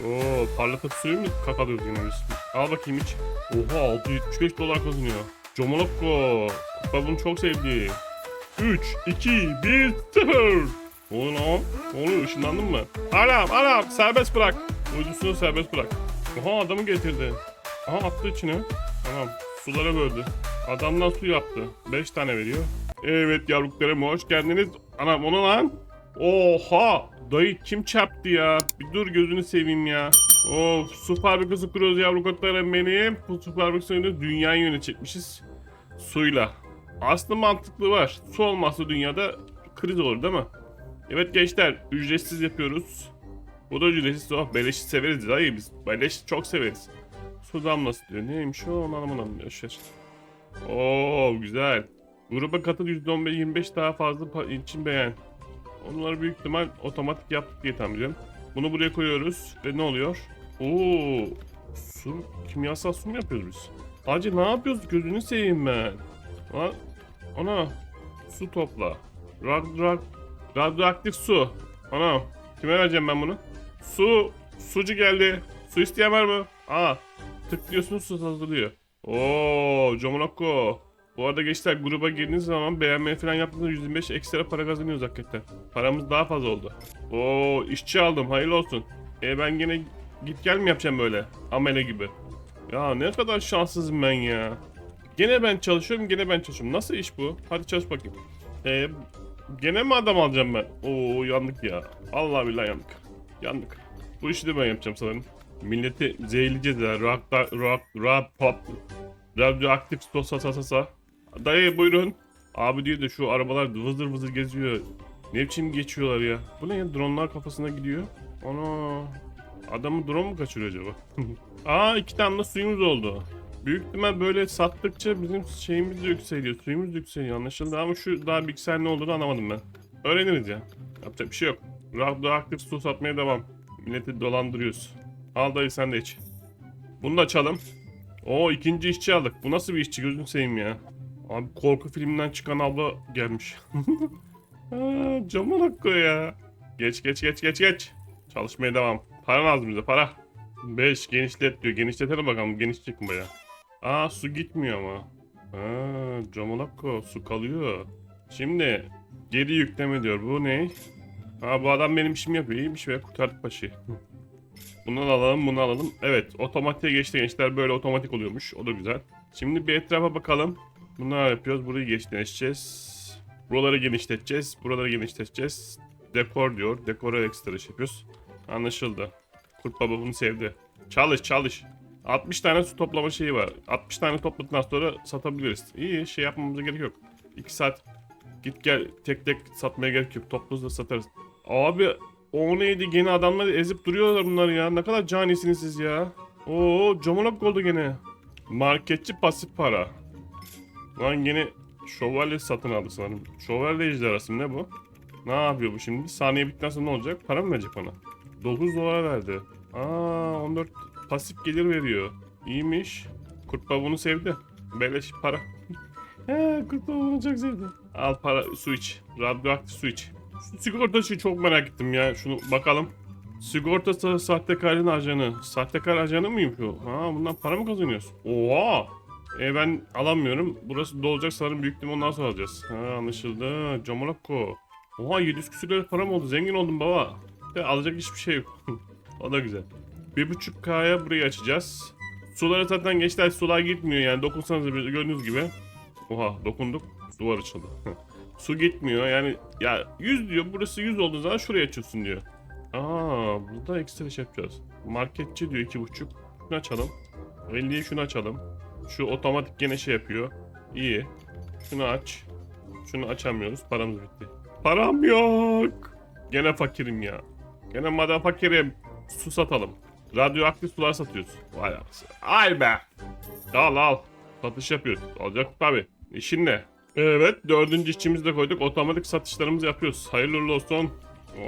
Oo parlatıp suyu mu kakalıyoruz yine biz? Al bakayım iç. Oha 675 dolar kazanıyor. Comolokko. Kupa bunu çok sevdi. 3, 2, 1, 0. Oğlum lan. Oğlum ışınlandın mı? Alam alam serbest bırak. Uydusunu serbest bırak. Oha adamı getirdi. Aha attı içine. Tamam. Sulara böldü. Adamdan su yaptı. 5 tane veriyor. Evet yavruklarım hoş geldiniz. Anam onu lan. Oha! Dayı kim çarptı ya? Bir dur gözünü seveyim ya. Of su fabrikası kuruyoruz yavruklarım benim. Bu su fabrikasını dünyayı yönetecekmişiz. Suyla. Aslında mantıklı var. Su olmazsa dünyada kriz olur değil mi? Evet gençler ücretsiz yapıyoruz. Bu da ücretsiz. Oh beleşi severiz dayı biz. Beleş çok severiz. Su damlası diyor. Neymiş o? Onu anlamadım. Yaşar. Oo güzel. Gruba katıl %15-25 daha fazla için beğen. Onları büyük ihtimal otomatik yaptık diye tahmin ediyorum. Bunu buraya koyuyoruz ve ne oluyor? Oo, su, kimyasal su mu yapıyoruz biz? Hacı ne yapıyoruz? Gözünü seveyim ben. Ha, ana, su topla. Rad, rad, radyoaktif su. Ana, kime vereceğim ben bunu? Su, sucu geldi. Su isteyen var mı? Aa, tıklıyorsunuz su hazırlıyor. Oo, Comonoko. Bu arada gençler gruba girdiğiniz zaman beğenmeyi falan yaptığınızda 125 ekstra para kazanıyoruz hakikaten. Paramız daha fazla oldu. Oo işçi aldım hayırlı olsun. E ben gene git gel mi yapacağım böyle amele gibi. Ya ne kadar şanssızım ben ya. Gene ben çalışıyorum gene ben çalışıyorum. Nasıl iş bu? Hadi çalış bakayım. E gene mi adam alacağım ben? Oo yandık ya. Allah billahi yandık. Yandık. Bu işi de ben yapacağım sanırım. Milleti zehirleyeceğiz ya. Rock, rock, rock, pop, radyoaktif sa sa sa sa. Dayı buyurun. Abi diyor da şu arabalar vızır vızır geziyor. Ne biçim geçiyorlar ya. Bu ne ya? Dronlar kafasına gidiyor. Ana. Adamı drone mu kaçırıyor acaba? Aa iki de suyumuz oldu. Büyük ihtimal böyle sattıkça bizim şeyimiz yükseliyor. Suyumuz yükseliyor anlaşıldı ama şu daha bilgisayar ne olduğunu anlamadım ben. Öğreniriz ya. Yapacak bir şey yok. Radyoaktif su satmaya devam. Milleti dolandırıyoruz. Al dayı sen de iç. Bunu da açalım. Oo ikinci işçi aldık. Bu nasıl bir işçi gözünü seveyim ya. Abi korku filminden çıkan abla gelmiş. Aa, Camın hakkı ya. Geç geç geç geç geç. Çalışmaya devam. Para lazım bize para. 5 genişlet diyor. Genişletelim bakalım genişleyecek mi baya. Aa su gitmiyor ama. Aa Camolakko su kalıyor. Şimdi geri yükleme diyor. Bu ne? Ha bu adam benim işimi yapıyor. İyiymiş ve kurtardık başı. Bunu alalım, bunu alalım. Evet, otomatiğe geçti gençler. Böyle otomatik oluyormuş. O da güzel. Şimdi bir etrafa bakalım. Bunlar yapıyoruz. Burayı genişleteceğiz. Buraları genişleteceğiz. Buraları genişleteceğiz. Dekor diyor. Dekora ekstra iş yapıyoruz. Anlaşıldı. Kurt baba bunu sevdi. Çalış çalış. 60 tane su toplama şeyi var. 60 tane topladıktan sonra satabiliriz. İyi şey yapmamıza gerek yok. 2 saat git gel tek tek satmaya gerek yok. Toplu da satarız. Abi o neydi gene adamları ezip duruyorlar bunlar ya. Ne kadar canisiniz siz ya. Oo camolak oldu gene. Marketçi pasif para. Lan gene şövalye satın aldı sanırım. Şövalye ejderhası ne bu? Ne yapıyor bu şimdi? Saniye bittikten sonra ne olacak? Para mı verecek bana? 9 dolar verdi. Aa 14 pasif gelir veriyor. İyiymiş. Kurt bunu sevdi. Beleş para. He kurt bunu çok sevdi. Al para su iç. Radyoaktif su iç. Sigorta işi çok merak ettim ya. Şunu bakalım. Sigorta sa- sahtekarın ajanı. Sahtekar ajanı mıyım şu? Ha bundan para mı kazanıyorsun? Oha! E ben alamıyorum. Burası dolacak sanırım büyük ihtimal ondan sonra alacağız. Ha anlaşıldı. Camolakko. Oha 700 küsür lira param oldu. Zengin oldum baba. De alacak hiçbir şey yok. o da güzel. 1.5K'ya burayı açacağız. Sulara zaten gençler sular gitmiyor yani dokunsanız gördüğünüz gibi. Oha dokunduk. Duvar açıldı. Su gitmiyor yani ya 100 diyor burası 100 olduğu zaman şuraya açıyorsun diyor. Aa burada ekstra iş yapacağız. Marketçi diyor 2.5. Şunu açalım. 50'yi şunu açalım. Şu otomatik gene şey yapıyor. İyi. Şunu aç. Şunu açamıyoruz. Paramız bitti. Param yok. Gene fakirim ya. Gene madem fakirim. Su satalım. Radyoaktif sular satıyoruz. Vay. Ay be. Al al. Satış yapıyoruz. Olacak tabi. İşin ne? Evet dördüncü işçimizi de koyduk. Otomatik satışlarımızı yapıyoruz. Hayırlı uğurlu olsun.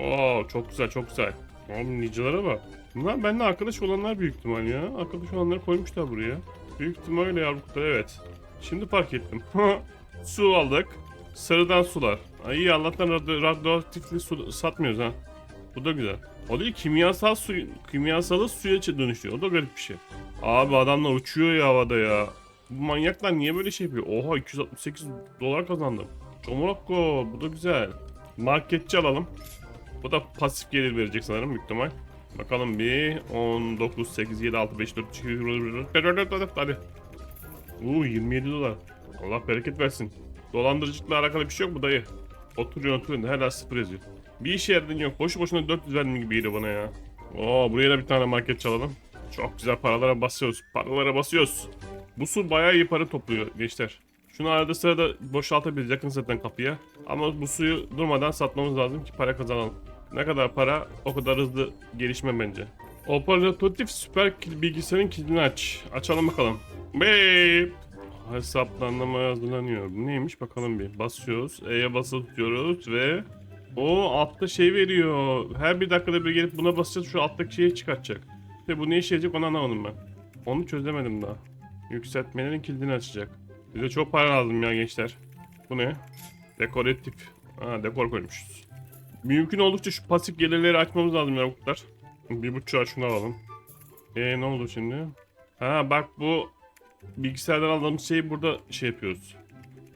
Oo çok güzel çok güzel. Oğlum nicilere bak. Bunlar benimle arkadaş olanlar büyük ihtimal ya. Arkadaş olanları koymuşlar buraya. Büyük ihtimal öyle yavruklar evet. Şimdi fark ettim. su aldık. Sarıdan sular. Ay iyi Allah'tan radyo, radyoaktifli su satmıyoruz ha. Bu da güzel. O değil kimyasal su, kimyasalı suya dönüşüyor. O da garip bir şey. Abi adamlar uçuyor ya havada ya. Bu manyaklar niye böyle şey yapıyor? Oha 268 dolar kazandım. Çomorokko bu da güzel. Marketçi alalım. Bu da pasif gelir verecek sanırım büyük. Bakalım bir 19, 8, 7, 6, 5, 4, 2, hadi. Uuu 27 dolar. Allah bereket versin. Dolandırıcılıkla alakalı bir şey yok mu dayı? Oturuyor oturuyor hala sıfır yazıyor. Bir işe yaradığın yok. Boşu boşuna 400 verdim gibi geliyor bana ya. Oo buraya da bir tane market çalalım. Çok güzel paralara basıyoruz. Paralara basıyoruz. Bu su bayağı iyi para topluyor gençler. Şunu arada sırada boşaltabiliriz yakın zaten kapıya. Ama bu suyu durmadan satmamız lazım ki para kazanalım. Ne kadar para o kadar hızlı gelişme bence. Operatif süper bilgisayarın kilidini aç. Açalım bakalım. Beep. Hesaplanma hazırlanıyor. Bu neymiş bakalım bir. Basıyoruz. E'ye basılı tutuyoruz ve o altta şey veriyor. Her bir dakikada bir gelip buna basacağız şu alttaki şeyi çıkartacak. İşte bu ne işe yarayacak onu anlamadım ben. Onu çözemedim daha. Yükseltmelerin kilidini açacak. Bize çok para lazım ya gençler. Bu ne? Dekoratif. Ha dekor koymuşuz. Mümkün oldukça şu pasif gelirleri açmamız lazım ya bu kadar. Bir buçuğa şunu alalım. Eee ne oldu şimdi? Ha bak bu bilgisayardan aldığımız şeyi burada şey yapıyoruz.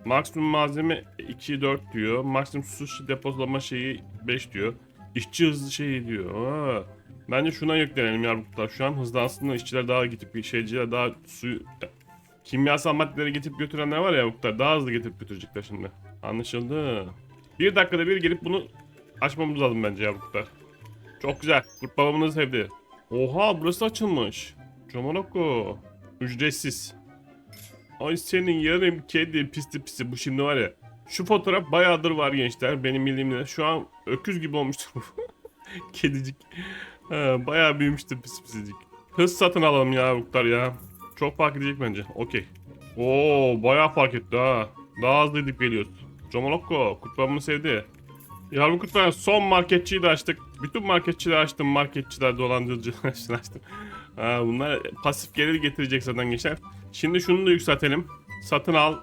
Maksimum malzeme 2 4 diyor. Maksimum su depolama şeyi 5 diyor. İşçi hızlı şeyi diyor. Ha. Bence şuna yüklenelim ya bu kadar. Şu an hızlansın işçiler daha gidip şeyciler daha suyu kimyasal maddeleri getirip götürenler var ya kadar daha hızlı getirip götürecekler şimdi. Anlaşıldı. Bir dakikada bir gelip bunu açmamız lazım bence ya bu kadar. Çok güzel. Kurt babamını sevdi. Oha burası açılmış. Comonoko. Ücretsiz. Ay senin yarım kedi pisti pisti bu şimdi var ya. Şu fotoğraf bayağıdır var gençler benim bildiğimde. Şu an öküz gibi olmuştur. Kedicik. Ha, bayağı büyümüştür pis pisicik. Hız satın alalım ya Uktar ya. Çok fark edecek bence. Okey. Oo bayağı fark etti ha. Daha hızlı gidip geliyoruz. Comolokko kurt babamını sevdi. Yavrum kurtlar son marketçiyi de açtık. Bütün marketçileri açtım. Marketçiler dolandırıcılar açtım. Ha, bunlar pasif gelir getirecek zaten gençler. Şimdi şunu da yükseltelim. Satın al.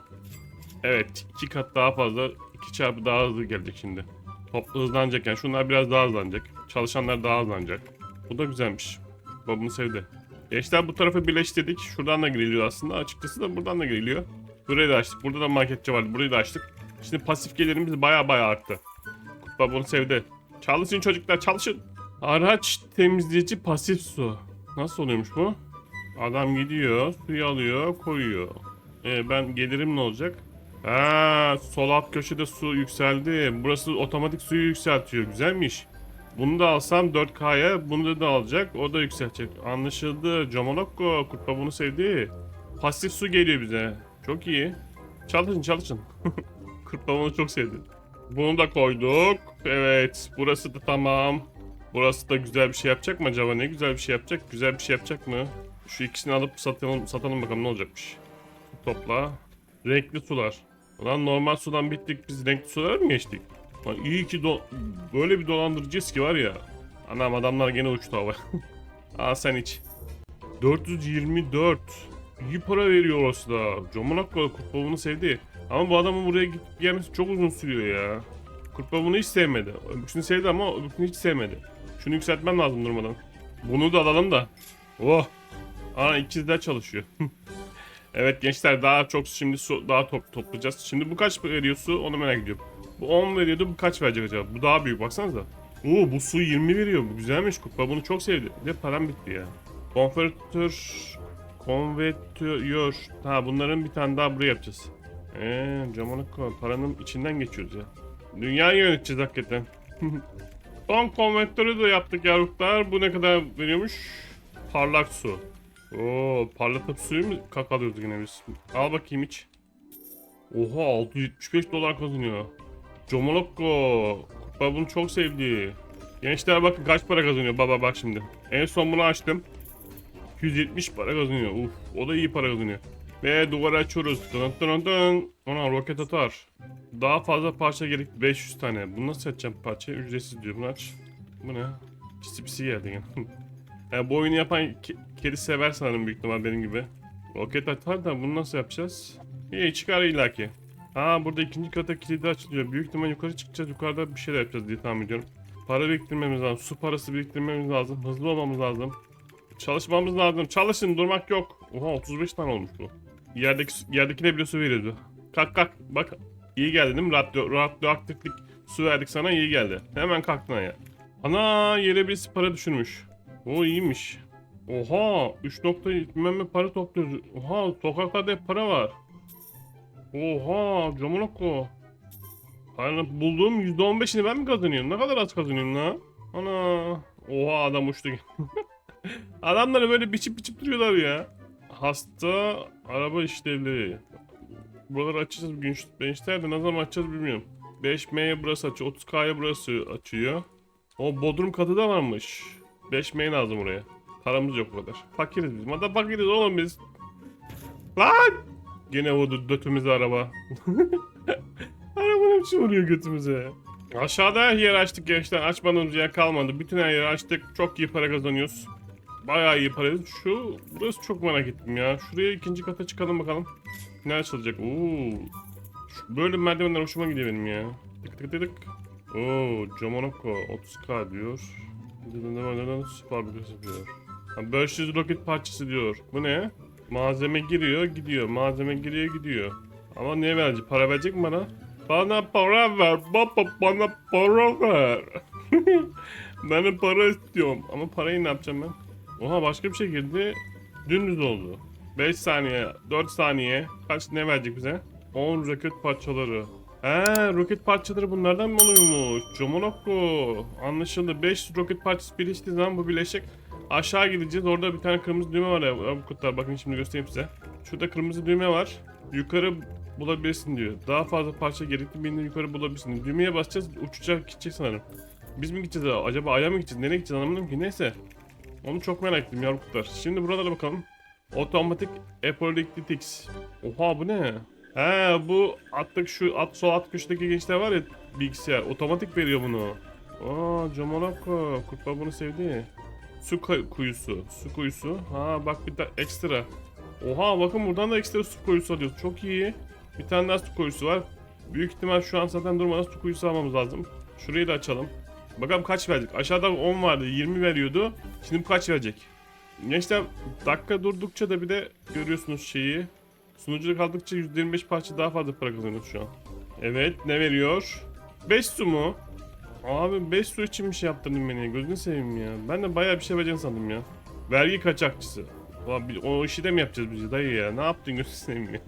Evet iki kat daha fazla. iki çarpı daha hızlı gelecek şimdi. Toplu hızlanacak yani. Şunlar biraz daha hızlanacak. Çalışanlar daha hızlanacak. Bu da güzelmiş. Babamı sevdi. Gençler bu tarafı birleştirdik. Şuradan da giriliyor aslında. Açıkçası da buradan da giriliyor. Burayı da açtık. Burada da marketçi vardı. Burayı da açtık. Şimdi pasif gelirimiz baya baya arttı. Bunu sevdi. Çalışın çocuklar çalışın. Araç temizleyici pasif su. Nasıl oluyormuş bu? Adam gidiyor, suyu alıyor, koyuyor. Ee, ben gelirim ne olacak? Ha, sol alt köşede su yükseldi. Burası otomatik suyu yükseltiyor. Güzelmiş. Bunu da alsam 4K'ya bunu da alacak. O da yükseltecek. Anlaşıldı. Comolokko. Kurtba bunu sevdi. Pasif su geliyor bize. Çok iyi. Çalışın çalışın. Kurtba bunu çok sevdi. Bunu da koyduk. Evet. Burası da tamam. Burası da güzel bir şey yapacak mı acaba? Ne güzel bir şey yapacak? Güzel bir şey yapacak mı? Şu ikisini alıp satalım, satalım bakalım ne olacakmış. Topla. Renkli sular. Ulan normal sudan bittik biz renkli sulara mı geçtik? Lan iyi ki do böyle bir dolandırıcıyız ki var ya. Anam adamlar gene uçtu hava. Aa sen iç. 424. İyi para veriyor orası da. Comonakko kurtbabunu sevdi. Ama bu adamın buraya gidip gelmesi çok uzun sürüyor ya. Kurtbabunu hiç sevmedi. Öbürsünü sevdi ama öbürsünü hiç sevmedi. Şunu yükseltmem lazım durmadan. Bunu da alalım da. Oh. Aa ikisi de çalışıyor. evet gençler daha çok şimdi su daha top toplayacağız. Şimdi bu kaç veriyor su onu merak ediyorum. Bu 10 veriyordu bu kaç verecek acaba? Bu daha büyük baksanıza. Oo bu su 20 veriyor. Bu güzelmiş. Kupa bunu çok sevdi. Bir de param bitti ya. Konvertör konvertör. Ha bunların bir tane daha buraya yapacağız. Eee Camonaco paranın içinden geçiyoruz ya. Dünyayı yöneteceğiz hakikaten. Son konvertörü de yaptık yavruklar. Bu ne kadar veriyormuş? Parlak su. Oo, parlatıp suyu mu kakalıyoruz yine biz? Al bakayım iç. Oha 675 dolar kazanıyor. Comolokko. Kurtlar bunu çok sevdi. Gençler bakın kaç para kazanıyor baba bak şimdi. En son bunu açtım. 270 para kazanıyor. Uf, o da iyi para kazanıyor. Ve duvarı açıyoruz. Dın dın dın. Ona roket atar. Daha fazla parça gerek 500 tane. Bunu nasıl açacağım parçayı? Ücretsiz diyor. Bunu aç. Bu ne? Pisi pisi geldi yine. yani bu oyunu yapan ke- kedi sever sanırım büyük ihtimal benim gibi. Roket atar da bunu nasıl yapacağız? İyi çıkar illaki. Ha burada ikinci kata kilidi açılıyor. Büyük ihtimal yukarı çıkacağız. Yukarıda bir şeyler yapacağız diye tahmin ediyorum. Para biriktirmemiz lazım. Su parası biriktirmemiz lazım. Hızlı olmamız lazım. Çalışmamız lazım. Çalışın durmak yok. Oha 35 tane olmuş bu. Yerdeki yerdekine bile su veriyordu. Kalk kalk bak iyi geldi değil mi? Radyo, radyoaktiflik su verdik sana iyi geldi. Hemen kalktın ya. Ana yere birisi para düşürmüş. O iyiymiş. Oha 3 nokta bilmem para topluyoruz. Oha sokaklarda hep para var. Oha Comonoko. Hani bulduğum %15'ini ben mi kazanıyorum? Ne kadar az kazanıyorum lan? Ana. Oha adam uçtu. Adamları böyle biçip biçip duruyorlar ya. Hasta araba işlevleri. Buraları açacağız bugün. Gençler de ne zaman açacağız bilmiyorum. 5M'ye burası açıyor. 30K'ya burası açıyor. O bodrum katı da varmış. 5M lazım oraya. Paramız yok o kadar. Fakiriz biz. Madem fakiriz oğlum biz. Lan! Gene vurdu götümüze araba. Arabanın için vuruyor götümüze. Aşağıda her yeri açtık gençler. Açmadığımız yer kalmadı. Bütün her yeri açtık. Çok iyi para kazanıyoruz. Bayağı iyi para. Şu burası çok merak ettim ya. Şuraya ikinci kata çıkalım bakalım. Ne açılacak? Oo. Şu- Böyle merdivenler hoşuma gidiyor benim ya. Tık tık tık tık. Oo, Jomonoko 30k diyor. Su fabrikası diyor. Ha, 500 roket parçası diyor. Bu ne? Malzeme giriyor, gidiyor. Malzeme giriyor, gidiyor. Ama ne verecek? Para verecek mi bana? Bana para ver baba, bana para ver. ben para istiyorum. Ama parayı ne yapacağım ben? Oha başka bir şey girdi. Dümdüz oldu. 5 saniye, 4 saniye. Kaç ne verecek bize? 10 roket parçaları. He, roket parçaları bunlardan mı oluyormuş? Jomonoko. Anlaşıldı. 5 roket parçası birleştiği zaman bu birleşecek. Aşağı gideceğiz. Orada bir tane kırmızı düğme var ya. Bu kutular bakın şimdi göstereyim size. Şurada kırmızı düğme var. Yukarı bulabilirsin diyor. Daha fazla parça gerekli birini yukarı bulabilirsin. diyor. Düğmeye basacağız. Uçacak gidecek sanırım. Biz mi gideceğiz? Acaba aya mı gideceğiz? Nereye gideceğiz anlamadım ki. Neyse. Onu çok merak ettim yavru kutular. Şimdi buralara bakalım. Otomatik Epolitics. Oha bu ne? He bu attık şu at sol alt köşedeki gençler var ya bilgisayar. Otomatik veriyor bunu. Aa Jomonako. Kurtlar bunu sevdi. Su kuyusu. Su kuyusu. Ha bak bir de ekstra. Oha bakın buradan da ekstra su kuyusu alıyoruz. Çok iyi. Bir tane daha su kuyusu var. Büyük ihtimal şu an zaten durmadan su kuyusu almamız lazım. Şurayı da açalım. Bakalım kaç verecek. Aşağıda 10 vardı 20 veriyordu. Şimdi kaç verecek? Gençler dakika durdukça da bir de görüyorsunuz şeyi. Sunucuda kaldıkça %25 parça daha fazla para kazanıyoruz şu an. Evet ne veriyor? 5 su mu? Abi 5 su için bir şey yaptırdın beni. Gözünü seveyim ya. Ben de bayağı bir şey vereceğini sandım ya. Vergi kaçakçısı. O işi de mi yapacağız biz dayı ya? Ne yaptın gözünü seveyim ya.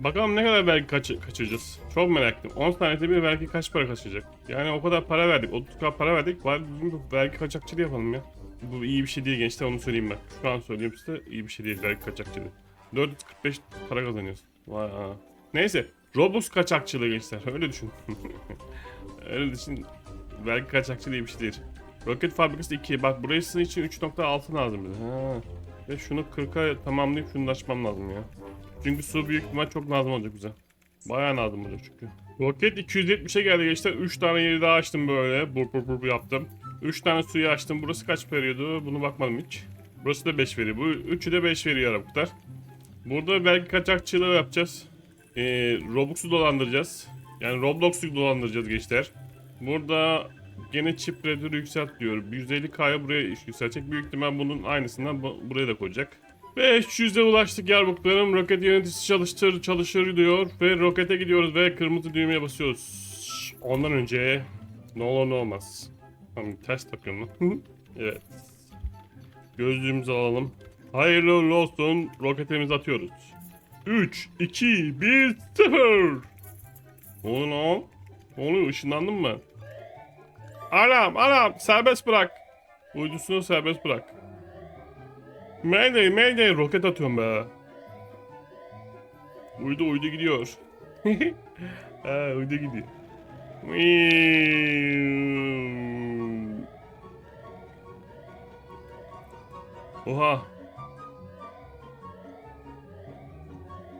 Bakalım ne kadar vergi kaç kaçıracağız. Çok merak ettim. 10 saniyede bir vergi kaç para kaçacak? Yani o kadar para verdik. 30k para verdik. Bari düzgün bir vergi kaçakçılığı yapalım ya. Bu iyi bir şey değil gençler onu söyleyeyim ben. Şu an söyleyeyim size iyi bir şey değil vergi kaçakçılığı. 445 para kazanıyoruz. Vay ha. Neyse. Robux kaçakçılığı gençler. Öyle düşün. Öyle düşün. Vergi kaçakçılığı iyi bir şey değil. Roket fabrikası 2. Bak burası için 3.6 lazım bize. Ha. Ve şunu 40'a tamamlayıp şunu açmam lazım ya. Çünkü su büyük ihtimal çok lazım olacak bize. Bayağı lazım olacak çünkü. Roket 270'e geldi gençler. 3 tane yeri daha açtım böyle. Bur bur bur yaptım. 3 tane suyu açtım. Burası kaç veriyordu? Bunu bakmadım hiç. Burası da 5 veriyor. Bu üçü de 5 veriyor Araplar. Burada belki kaçakçılığı yapacağız. Ee, Robux'u dolandıracağız. Yani Roblox'u dolandıracağız gençler. Burada gene chip reader'ı yükselt diyor. 150k'ya buraya yükseltecek. Büyük ihtimal bunun aynısından bu- buraya da koyacak. 500'e ulaştık yarbuklarım. Roket yöneticisi çalıştır çalışır diyor. Ve rokete gidiyoruz ve kırmızı düğmeye basıyoruz. Ondan önce ne olur ne olmaz. Tamam ters takıyorum lan. evet. Gözlüğümüzü alalım. Hayırlı uğurlu olsun. Roketimizi atıyoruz. 3, 2, 1, 0. Ne oluyor lan? Ne oluyor? Işınlandın mı? Aram, aram. Serbest bırak. Uydusunu serbest bırak. Mayday, mayday. Roket atıyorum be. Uydu, uydu gidiyor. ha, uydu gidiyor. Oha.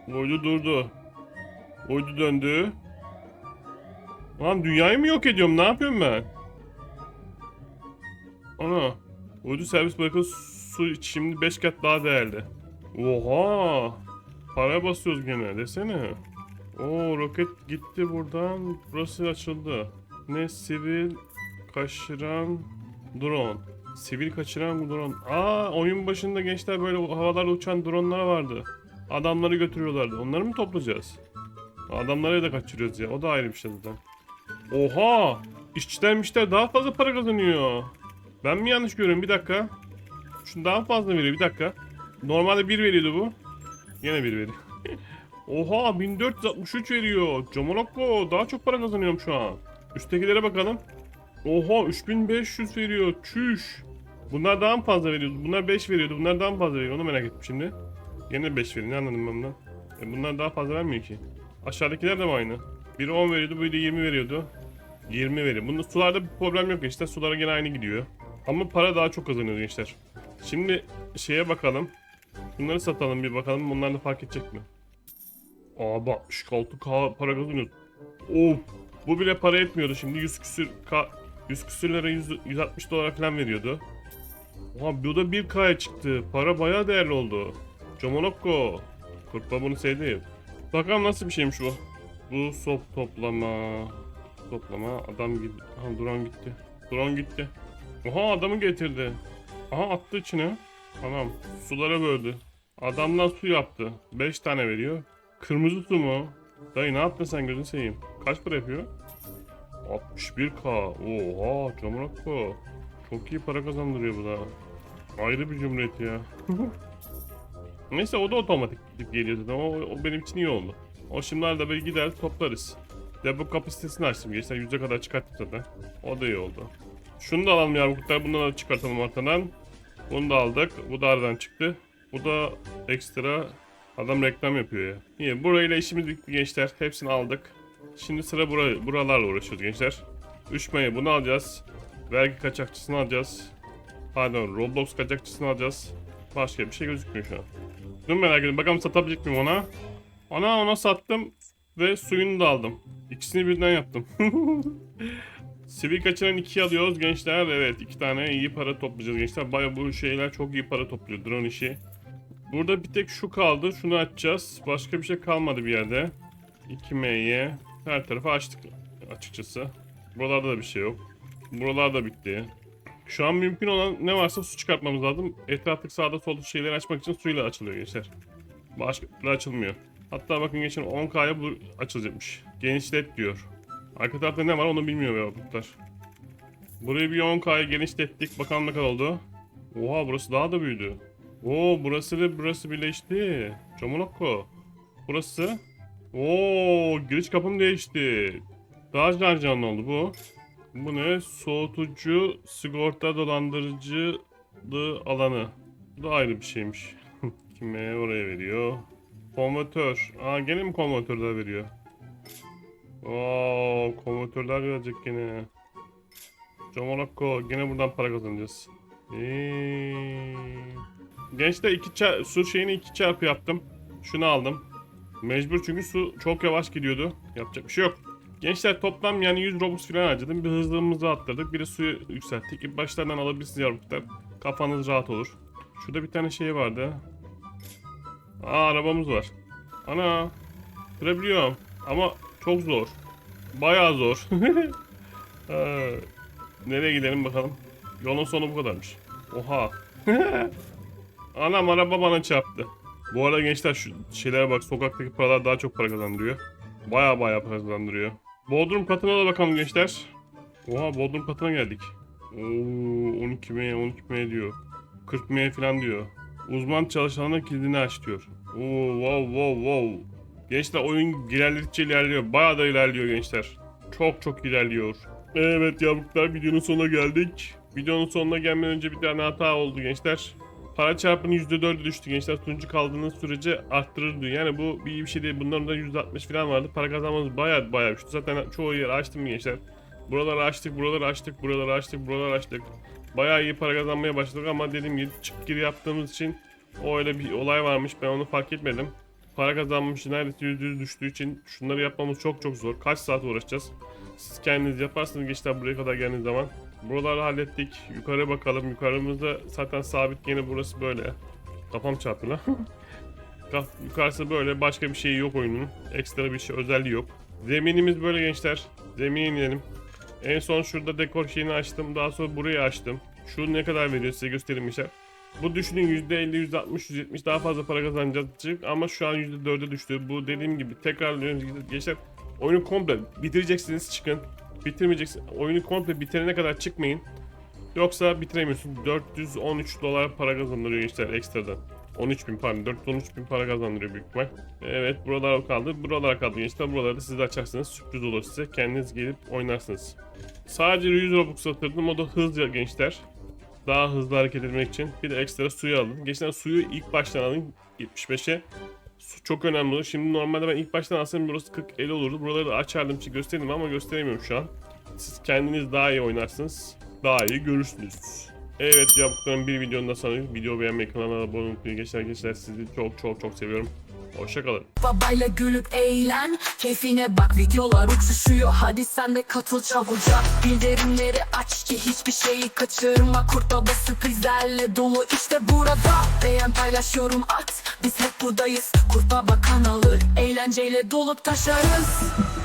Uydu durdu. Uydu döndü. Lan dünyayı mı yok ediyorum? Ne yapıyorum ben? Ana. Uydu servis bırakın su şimdi 5 kat daha değerli. Oha. Para basıyoruz gene desene. Oo roket gitti buradan. Burası açıldı. Ne sivil kaçıran drone. Sivil kaçıran drone. Aa oyun başında gençler böyle havalarda uçan dronlar vardı. Adamları götürüyorlardı. Onları mı toplayacağız? Adamları da kaçırıyoruz ya. O da ayrı bir şey zaten. Oha! İşçiler daha fazla para kazanıyor. Ben mi yanlış görüyorum? Bir dakika. Şunu daha fazla veriyor. Bir dakika. Normalde 1 veriyordu bu. Yine 1 veriyor. Oha 1463 veriyor. Camonokko daha çok para kazanıyorum şu an. Üsttekilere bakalım. Oha 3500 veriyor. Çüş. Bunlar daha mı fazla veriyordu? Bunlar 5 veriyordu. Bunlar daha mı fazla veriyor? Onu merak ettim şimdi. Yine 5 veriyor. Ne anladım ben bundan? E bunlar daha fazla vermiyor ki. Aşağıdakiler de mi aynı? Biri 10 veriyordu, biri 20 veriyordu. 20 veriyor. Bunda sularda bir problem yok işte. Sulara gene aynı gidiyor. Ama para daha çok kazanıyor gençler. Şimdi şeye bakalım. Bunları satalım bir bakalım. Bunlar da fark edecek mi? Abi 66k para kazanıyor. Of. Bu bile para etmiyordu şimdi 100 küsür k 100 küsür lira 100, 160 dolar falan veriyordu. Oha bu da 1k'ya çıktı. Para bayağı değerli oldu. Comonokko. Kurtla bunu sevdim. Bakalım nasıl bir şeymiş bu. Bu sop toplama. Toplama. Adam gitti. Aha drone gitti. Drone gitti. Oha adamı getirdi. Aha attı içine. Tamam. Sulara böldü. Adamdan su yaptı. 5 tane veriyor. Kırmızı su mu? Dayı ne yaptın sen gözünü seveyim. Kaç para yapıyor? 61k. Oha Camurakko. Çok iyi para kazandırıyor bu da. Ayrı bir cumhuriyet ya. Neyse o da otomatik gidip geliyor zaten. O, o benim için iyi oldu. O şimdilerde böyle gider toplarız. Depo kapasitesini açtım. Geçen yüze kadar çıkarttım zaten. O da iyi oldu. Şunu da alalım yavruklar. Bundan da çıkartalım ortadan. Bunu da aldık. Bu da aradan çıktı. Bu da ekstra adam reklam yapıyor ya. İyi burayla işimiz bitti gençler. Hepsini aldık. Şimdi sıra bura, buralarla uğraşıyoruz gençler. 3 Mayı bunu alacağız. Vergi kaçakçısını alacağız. Pardon Roblox kaçakçısını alacağız. Başka bir şey gözükmüyor şu an. Dur merak ediyorum. Bakalım satabilecek miyim ona? Ona ona sattım ve suyunu da aldım. İkisini birden yaptım. Sivil kaçıran 2 alıyoruz gençler. Evet iki tane iyi para toplayacağız gençler. Baya bu şeyler çok iyi para topluyor drone işi. Burada bir tek şu kaldı. Şunu açacağız. Başka bir şey kalmadı bir yerde. 2M'ye her tarafı açtık açıkçası. Buralarda da bir şey yok. Buralar da bitti. Şu an mümkün olan ne varsa su çıkartmamız lazım. Etraftaki sağda solda şeyleri açmak için suyla açılıyor gençler. Başka açılmıyor. Hatta bakın geçen 10K'ya bu açılacakmış. Genişlet diyor. Arka tarafta ne var onu bilmiyor ya bunlar. Burayı bir 10K'ya genişlettik. Bakalım ne kadar oldu. Oha burası daha da büyüdü. Oo burası ve burası birleşti. Çomonokko. Burası. Oo giriş kapım değişti. Daha can canlı oldu bu. Bu ne? Soğutucu, sigorta dolandırıcılığı alanı. Bu da ayrı bir şeymiş. Kime oraya veriyor? Konvertör. Aa gene mi konvertörler veriyor? Oo konvertörler verecek gene. Comonakko gene buradan para kazanacağız. Eee. Gençler iki su şeyini iki çarpı yaptım. Şunu aldım. Mecbur çünkü su çok yavaş gidiyordu. Yapacak bir şey yok. Gençler toplam yani 100 Robux falan harcadım. Bir hızlığımızı arttırdık. Bir de suyu yükselttik. İlk başlardan alabilirsiniz yavrular. Kafanız rahat olur. Şurada bir tane şey vardı. Aa arabamız var. Ana. Sürebiliyorum. Ama çok zor. Bayağı zor. Aa, Nereye gidelim bakalım. Yolun sonu bu kadarmış. Oha. Anam araba bana çarptı. Bu arada gençler şu şeylere bak sokaktaki paralar daha çok para kazandırıyor. Baya baya para kazandırıyor. Bodrum katına da bakalım gençler. Oha Bodrum katına geldik. Oo 12M 12M diyor. 40M falan diyor. Uzman çalışanların kilidini aç diyor. Oo wow wow wow. Gençler oyun ilerledikçe ilerliyor. Baya da ilerliyor gençler. Çok çok ilerliyor. Evet yavruklar videonun sonuna geldik. Videonun sonuna gelmeden önce bir tane hata oldu gençler. Para çarpımı %4'e düştü gençler. Sunucu kaldığınız sürece arttırır diyor. Yani bu bir bir şey değil. Bunların da %60 falan vardı. Para kazanmamız bayağı bayağı düştü. Zaten çoğu yeri açtım gençler. Buraları açtık, buraları açtık, buraları açtık, buraları açtık. Bayağı iyi para kazanmaya başladık ama dediğim gibi çık giri yaptığımız için o öyle bir olay varmış. Ben onu fark etmedim. Para kazanmış neredeyse %100 düştüğü için şunları yapmamız çok çok zor. Kaç saat uğraşacağız? Siz kendiniz yaparsınız gençler buraya kadar geldiğiniz zaman. Buraları hallettik. Yukarı bakalım. Yukarımızda zaten sabit yine burası böyle. Kafam çarptı lan. Yukarısı böyle. Başka bir şey yok oyunun. Ekstra bir şey özelliği yok. Zeminimiz böyle gençler. Zemine inelim. En son şurada dekor şeyini açtım. Daha sonra burayı açtım. Şu ne kadar veriyor size göstereyim işte. Bu düşünün %50, %60, %70 daha fazla para kazanacak ama şu an %4'e düştü. Bu dediğim gibi tekrarlıyorum gençler. Oyunu komple bitireceksiniz çıkın. Bitirmeyeceksiniz. Oyunu komple bitirene kadar çıkmayın. Yoksa bitiremiyorsun. 413 dolar para kazandırıyor gençler ekstradan. 13 bin pardon 413 bin para kazandırıyor büyük ihtimal. Evet buralar kaldı. Buralar kaldı gençler. Buraları da siz de açarsınız. Sürpriz olur size. Kendiniz gelip oynarsınız. Sadece 100 Robux satırdım. O da hızlı gençler. Daha hızlı hareket etmek için. Bir de ekstra suyu alın. Geçen suyu ilk baştan alın 75'e. Su çok önemli olur. Şimdi normalde ben ilk baştan alsam burası 40-50 olurdu. Buraları da açardım için gösterdim ama gösteremiyorum şu an. Siz kendiniz daha iyi oynarsınız. Daha iyi görürsünüz. Evet yaptığım bir videonun da sonra video beğenmeyi kanala abone olmayı geçer geçer sizi çok çok çok seviyorum. Hoşçakalın. Babayla gülüp eğlen Keyfine bak videolar uçuşuyor. Hadi sen de katıl çabucak. Bildirimleri aç ki hiçbir şeyi kaçırma. Kurt Baba sürprizlerle dolu işte burada. Beğen paylaş yorum at. Biz hep buradayız. Kurt Baba kanalı Eğlenceyle dolup taşarız